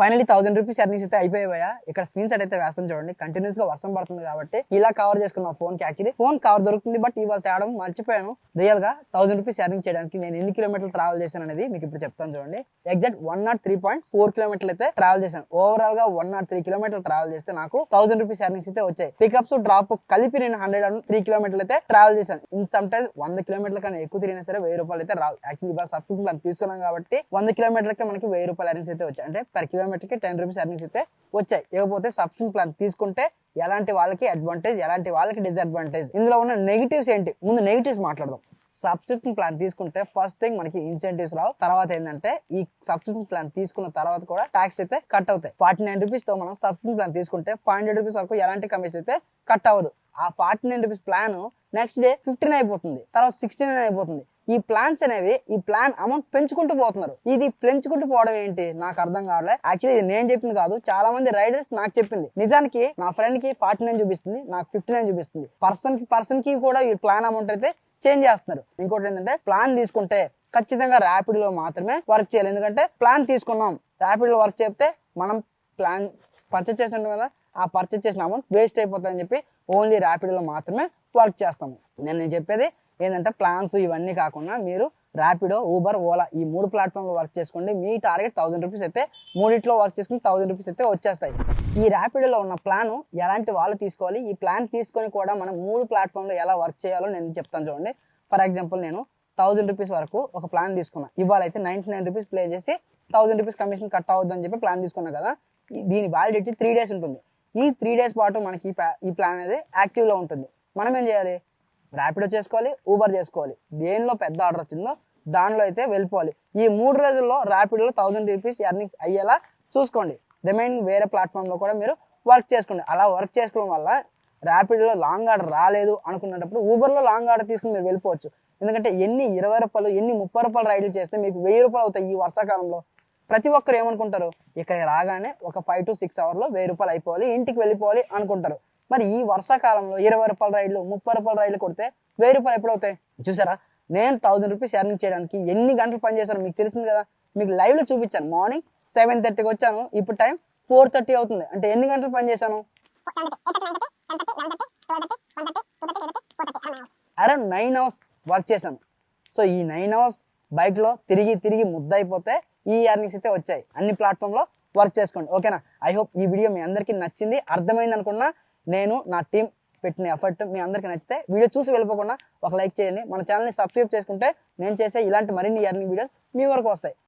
Finally thousand rupees earnings అయితే అయిపోయాయా ఇక్కడ స్క్రీన్ సెట్ అయితే వేస్తాం చూడండి. కంటిన్యూస్గా వర్షం పడుతుంది కాబట్టి ఇలా కవర్ చేసుకున్న ఫోన్కి యాక్చువల్లీ ఫోన్ కవర్ దొరుకుతుంది బట్ ఇవాళ తేడం మర్చిపోయాను. రియల్గా థౌసండ్ రూపీస్ ఎర్నింగ్ చేయడానికి నేను ఎన్ని కిలోమీటర్లు ట్రావెల్ చేశాను అనేది మీకు ఇప్పుడు చెప్తాను చూడండి. Exact one nought three point four కిలోమీటర్లు అయితే ట్రావెల్ చేశాను. ఓవరాల్గా వన్ నాట్ త్రీ కిలోమీటర్లు ట్రావెల్ చేస్తే నాకు థౌసండ్ రూపీస్ ఎర్నింగ్స్ అయితే వచ్చాయి. పికప్స్ డ్రాప్ కలిపి నేను హండ్రెడ్ అండ్ త్రీ కిలోమీటర్లు అయితే ట్రావెల్ చేశాను. ఇన్ సమ్ టైమ్స్ వంద కిలోమీటర్ల కన్నా ఎక్కువ తిరిగినా సరే వెయ్యి రూపాయలు అయితే రావు. యాక్చువల్లీ ఇవాళ సబ్స్క్రిప్షన్ తీసుకున్నాం కాబట్టి వంద కిలోమీటర్లకి మనకి వెయ్యి రూపాయలు ఎర్నింగ్స్ అయితే వచ్చాయి. అంటే పర్ కిలో కిలోమీటర్కి టెన్ రూపీస్ ఎర్నింగ్స్ అయితే వచ్చాయి. ఇకపోతే సబ్స్క్రిప్షన్ ప్లాన్ తీసుకుంటే ఎలాంటి వాళ్ళకి అడ్వాంటేజ్ ఎలాంటి వాళ్ళకి డిసడ్వాంటేజ్ ఇందులో ఉన్న నెగిటివ్స్ ఏంటి? ముందు నెగిటివ్స్ మాట్లాడదాం. సబ్స్క్రిప్షన్ ప్లాన్ తీసుకుంటే ఫస్ట్ థింగ్ మనకి ఇన్సెంటివ్స్ రావు. తర్వాత ఏంటంటే ఈ సబ్స్క్రిప్షన్ ప్లాన్ తీసుకున్న తర్వాత కూడా ట్యాక్స్ అయితే కట్ అవుతాయి. ఫార్టీ నైన్ రూపీస్తో మనం సబ్స్క్రిప్షన్ ప్లాన్ తీసుకుంటే ఫైవ్ హండ్రెడ్ రూపీస్ వరకు ఎలాంటి కమిషన్ అయితే కట్ అవ్వదు. ఆ forty nine rupees plan next day fifteen అయిపోతుంది. తర్వాత సిక్స్టీ నైన్ అయిపోతుంది. ఈ ప్లాన్స్ అనేవి ఈ ప్లాన్ అమౌంట్ పెంచుకుంటూ పోతున్నారు. ఇది పెంచుకుంటూ పోవడం ఏంటి? నాకు అర్థం కావట్లే. యాక్చువల్లీ ఇది నేను చెప్పింది కాదు. చాలా మంది రైడర్స్ నాకు చెప్పింది. నిజానికి నా ఫ్రెండ్కి ఫార్టీ నైన్ చూపిస్తుంది. నాకు ఫిఫ్టీ నైన్ చూపిస్తుంది. పర్సన్కి పర్సన్కి కూడా ఈ ప్లాన్ అమౌంట్ అయితే చేంజ్ చేస్తున్నారు. ఇంకోటి ఏంటంటే ప్లాన్ తీసుకుంటే ఖచ్చితంగా ర్యాపిడ్లో మాత్రమే వర్క్ చేయాలి. ఎందుకంటే ప్లాన్ తీసుకున్నాం. ర్యాపిడ్లో వర్క్ చెప్తే మనం ప్లాన్ పర్చేస్ చేసి ఉంటాం కదా ఆ పర్చేస్ చేసిన అమౌంట్ వేస్ట్ అయిపోతుందని చెప్పి ఓన్లీ ర్యాపిడ్లో మాత్రమే వర్క్ చేస్తాము. నేను నేను చెప్పేది ఏంటంటే ప్లాన్స్ ఇవన్నీ కాకుండా మీరు ర్యాపిడో ఊబర్ ఓలా ఈ మూడు ప్లాట్ఫామ్లో వర్క్ చేసుకోండి. మీ టార్గెట్ థౌసండ్ రూపీస్ అయితే మూడిట్లో వర్క్ చేసుకుని థౌసండ్ రూపీస్ అయితే వచ్చేస్తాయి. ఈ ర్యాపిడోలో ఉన్న ప్లాన్ ఎలాంటి వాళ్ళు తీసుకోవాలి? ఈ ప్లాన్ తీసుకొని కూడా మనం మూడు ప్లాట్ఫామ్లో ఎలా వర్క్ చేయాలో నేను చెప్తాను చూడండి. ఫర్ ఎగ్జాంపుల్ నేను థౌసండ్ రూపీస్ వరకు ఒక ప్లాన్ తీసుకున్నా. ఇవాళ అయితే నైన్టీ నైన్ రూపీస్ ప్లే చేసి థౌసండ్ రూపీస్ కమిషన్ కట్ అవ్వద్దు అని చెప్పి ప్లాన్ తీసుకున్నా కదా దీని వ్యాలిడిటీ త్రీ డేస్ ఉంటుంది. ఈ త్రీ డేస్ పాటు మనకి ఈ ఈ ప్లాన్ అనేది యాక్టివ్లో ఉంటుంది. మనం ఏం చేయాలి? ర్యాపిడో చేసుకోవాలి ఊబర్ చేసుకోవాలి. దేనిలో పెద్ద ఆర్డర్ వచ్చిందో దానిలో అయితే వెళ్ళిపోవాలి. ఈ మూడు రోజుల్లో ర్యాపిడోలో థౌసండ్ రూపీస్ ఎర్నింగ్స్ అయ్యేలా చూసుకోండి. రిమైన్ వేరే ప్లాట్ఫామ్లో కూడా మీరు వర్క్ చేసుకోండి. అలా వర్క్ చేసుకోవడం వల్ల ర్యాపిడ్లో లాంగ్ ఆర్డర్ రాలేదు అనుకున్నప్పుడు ఊబర్లో లాంగ్ ఆర్డర్ తీసుకుని మీరు వెళ్ళిపోవచ్చు. ఎందుకంటే ఎన్ని ఇరవై రూపాయలు ఎన్ని ముప్పై రూపాయలు రైడ్లు చేస్తే మీకు వెయ్యి రూపాయలు అవుతాయి ఈ వర్షాకాలంలో. ప్రతి ఒక్కరు ఏమనుకుంటారు? ఇక్కడ రాగానే ఒక ఫైవ్ టు సిక్స్ అవర్లో వెయ్యి రూపాయలు అయిపోవాలి ఇంటికి వెళ్ళిపోవాలి అనుకుంటారు. మరి ఈ వర్షాకాలంలో ఇరవై రూపాయల రైడ్లు ముప్పై రూపాయల రైళ్ళు కొడితే వెయ్యి రూపాయలు ఎప్పుడవుతాయి చూసారా? నేను థౌసండ్ రూపీస్ ఎర్నింగ్ చేయడానికి ఎన్ని గంటలు పనిచేశాను మీకు తెలిసింది కదా? మీకు లైవ్లో చూపించాను. మార్నింగ్ సెవెన్ థర్టీకి వచ్చాను. ఇప్పుడు టైం ఫోర్ థర్టీ అవుతుంది. అంటే ఎన్ని గంటలు పనిచేశాను అరౌండ్ నైన్ అవర్స్ వర్క్ చేశాను. సో ఈ నైన్ అవర్స్ బైక్లో తిరిగి తిరిగి ముద్దయిపోతే ఈ ఎర్నింగ్స్ అయితే వచ్చాయి. అన్ని ప్లాట్ఫామ్లో వర్క్ చేసుకోండి. ఓకేనా ఐ హోప్ ఈ వీడియో మీ అందరికీ నచ్చింది. అర్థమైంది అనుకున్నా నేను నా టీం పెట్టిన ఎఫర్ట్ మీ అందరికీ నచ్చితే వీడియో చూసి వెళ్ళిపోకుండా ఒక లైక్ చేయండి. మన ఛానల్ని సబ్స్క్రైబ్ చేసుకుంటే నేను చేసే ఇలాంటి మరిన్ని ఎర్నింగ్ వీడియోస్ మీ వరకు వస్తాయి.